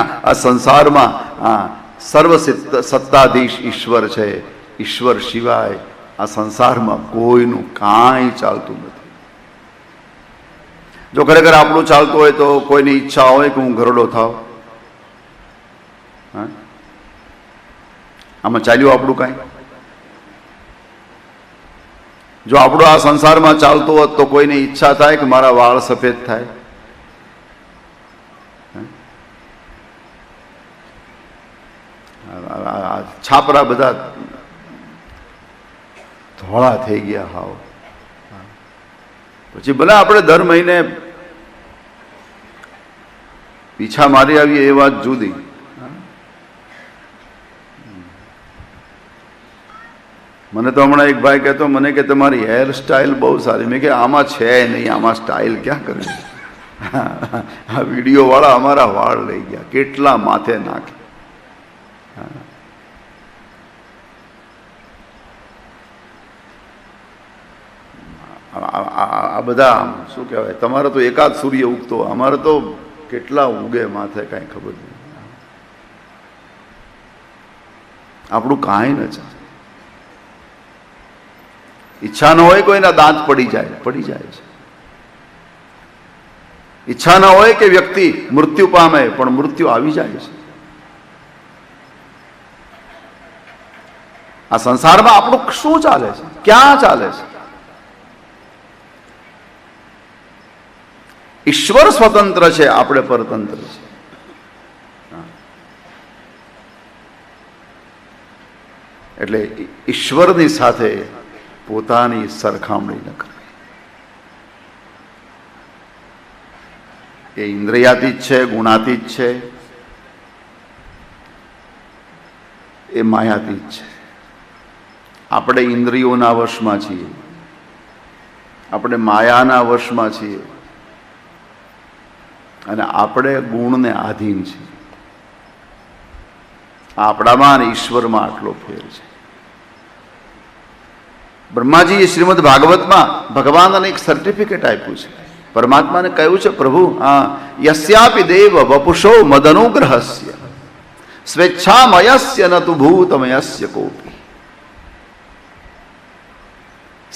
આ સંસારમાં, આ સર્વ સત્તાધીશ ઈશ્વર છે. ઈશ્વર સિવાય આ સંસારમાં કોઈનું કાંઈ ચાલતું નથી. જો ખરેખર આપણું ચાલતું હોય તો કોઈની ઈચ્છા હોય કે હું ઘરડો થાવ. આમાં ચાલ્યું આપણું કાંઈ? જો આપણું આ સંસારમાં ચાલતું હોત તો કોઈની ઈચ્છા થાય કે મારા વાળ સફેદ થાય હે? આ- આ- આ છાપરા બધા ધોળા થઈ ગયા હાવ. પછી ભલે આપણે દર મહિને પીછા મારી આવીએ એ વાત જુદી. મને તો હમણાં એક ભાઈ કહેતો, મને કે તમારી હેર સ્ટાઇલ બહુ સારી. મેં કે, આમાં છે નહીં, આમાં સ્ટાઇલ ક્યાં કરવી આ વીડિયો વાળા અમારા વાળ લઈ ગયા. કેટલા માથે નાખે. આ- બધા શું કહેવાય? તમારે તો એકાદ સૂર્ય ઉગતો, અમારે તો કેટલા ઉગે માથે કાંઈ ખબર નહીં. આપણું કાંઈ ન ઈચ્છા ન હોય કોઈના દાંત પડી જાય પડી જાય છે. ઈચ્છા ન હોય કે વ્યક્તિ મૃત્યુ પામે, પણ મૃત્યુ આવી જાય છે. આ સંસારમાં આપણું શું ચાલે છે? ક્યાં ચાલે છે? ઈશ્વર સ્વતંત્ર છે, આપણે પરતંત્ર છે. એટલે ઈશ્વરની સાથે પોતાની સરખામણી ન કરવી. એ ઇન્દ્રિયાતીત છે, ગુણાતીત છે, એ માયાતીત છે. આપણે ઇન્દ્રિયોના વશમાં છીએ. આપણે માયાના વશમાં છીએ. અને આપણે ગુણને આધીન છીએ. આપણામાં અને ઈશ્વરમાં આટલો ફેર છે. બ્રહ્માજીએ શ્રીમદ ભાગવતમાં ભગવાનને એક સર્ટિફિકેટ આપ્યું છે. પરમાત્માને કહ્યું છે, પ્રભુ, આ યસ્યાપી દેવ વપુષો મદનુગ્રહસ્ય. સ્વેચ્છામયસ્ય ન તું ભૂતમયસ્ય કોપી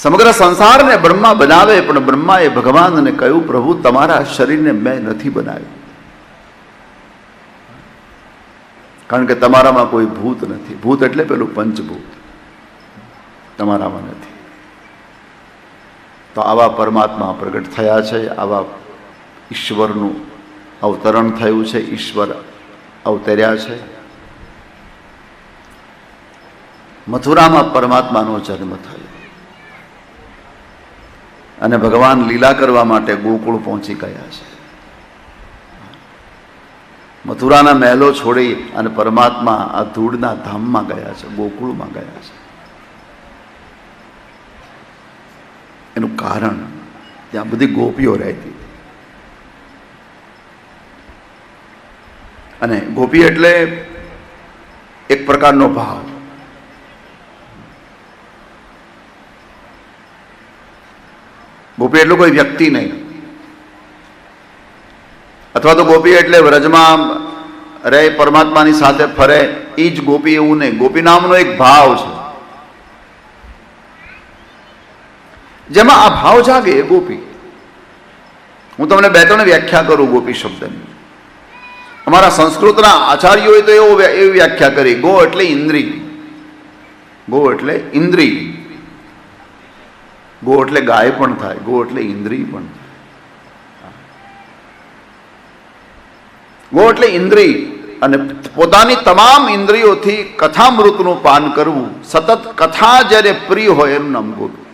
સમગ્ર સંસારને બ્રહ્મા બનાવે, પણ બ્રહ્માએ ભગવાનને કહ્યું, પ્રભુ, તમારા શરીરને મેં નથી બનાવ્યું. કારણ કે તમારામાં કોઈ ભૂત નથી. ભૂત એટલે પેલું પંચભૂત. તમારામાં નથી. તો આવા પરમાત્મા પ્રગટ થયા છે, આવા ઈશ્વરનું અવતરણ થયું છે, ઈશ્વર અવતર્યા છે. મથુરામાં પરમાત્માનો જન્મ થયો. અને ભગવાન લીલા કરવા માટે ગોકુળ પહોંચી ગયા છે. મથુરાના મહેલો છોડી અને પરમાત્મા આ ધૂળના ધામમાં ગયા છે, ગોકુળમાં ગયા છે. એનું કારણ ત્યાં બધી ગોપીઓ રહેતી. હતી અને ગોપી એટલે એક પ્રકારનો ભાવ. ગોપી એટલું કોઈ વ્યક્તિ નહીં. અથવા તો ગોપી એટલે વ્રજમાં રહે, પરમાત્માની સાથે ફરે, એ જ ગોપી એવું નહીં. ગોપી નામનો એક ભાવ છે. જેમાં આ ભાવ જાગે એ ગોપી. હું તમને બે ત્રણ વ્યાખ્યા કરું ગોપી શબ્દની. અમારા સંસ્કૃતના આચાર્યોએ તો એવો એવી વ્યાખ્યા કરી. ગો એટલે ઇન્દ્રી ગો એટલે ઇન્દ્રી ગો એટલે ગાય પણ થાય, ગો એટલે ઇન્દ્રિય પણ ગો એટલે ઇન્દ્રિય. અને પોતાની તમામ ઇન્દ્રિયોથી કથામૃતનું પાન કરવું, સતત કથા જ્યારે પ્રિય હોય એનું નામ ગોપી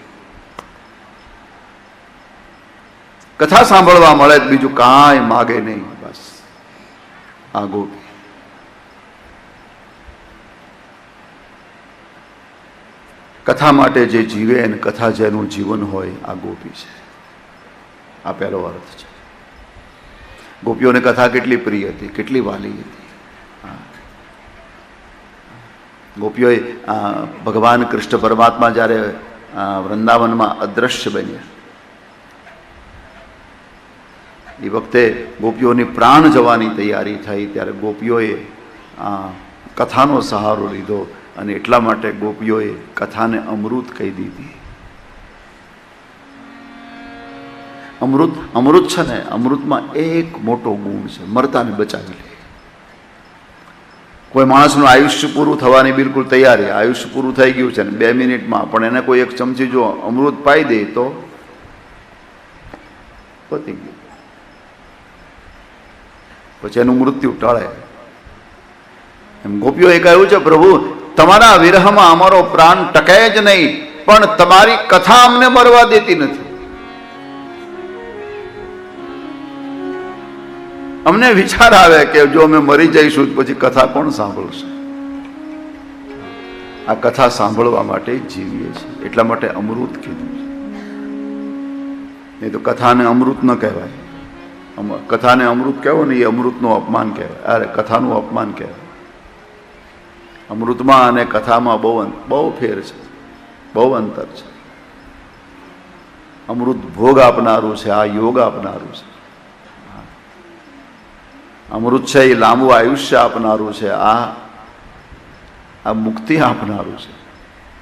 કથા સાંભળવા મળે બીજું કાંઈ માગે નહીં, બસ. આ ગોપી કથા માટે જે જીવે એને કથા જેનું જીવન હોય, આ ગોપી છે. આ પહેલો અર્થ છે. ગોપીઓને કથા કેટલી પ્રિય હતી, કેટલી વાલી હતી. ગોપીઓએ ભગવાન કૃષ્ણ પરમાત્મા જ્યારે વૃંદાવનમાં અદ્રશ્ય બન્યા. એ વખતે ગોપીઓની પ્રાણ જવાની તૈયારી થઈ, ત્યારે ગોપીઓએ કથાનો સહારો લીધો. અને એટલા માટે ગોપીઓએ કથાને અમૃત કહી દીધી. અમૃત અમૃત છે ને, અમૃતમાં એક મોટો ગુણ છે, મરતાને બચાવી લે. કોઈ માણસનું આયુષ્ય પૂરું થવાની બિલકુલ તૈયારી, આયુષ્ય પૂરું થઈ ગયું છે ને, બે મિનિટમાં, પણ એને કોઈ એક ચમચી જો અમૃત પાઈ દે તો પતી ગયું. પછી એનું મૃત્યુ ટાળે. એમ ગોપીઓએ કહ્યું છે, પ્રભુ તમારા વિરહમાં અમારો પ્રાણ ટકે જ નહીં, પણ તમારી કથા અમને મરવા દેતી નથી. અમને વિચાર આવે કે જો અમે મરી જઈશું પછી કથા કોણ સાંભળશે? આ કથા સાંભળવા માટે જીવીએ છીએ, એટલા માટે અમૃત કીધું છે. નહીં તો કથાને અમૃત ન કહેવાય. કથાને અમૃત કહેવો ને એ અમૃતનું અપમાન કહેવાય. અરે, કથાનું અપમાન કહેવાય. અમૃતમાં અને કથામાં બહુ બહુ ફેર છે. બહુ અંતર છે. અમૃત ભોગ આપનારું છે, આ યોગ આપનારું છે. અમૃત છે એ લાંબુ આયુષ્ય આપનારું છે, આ આ મુક્તિ આપનારું છે.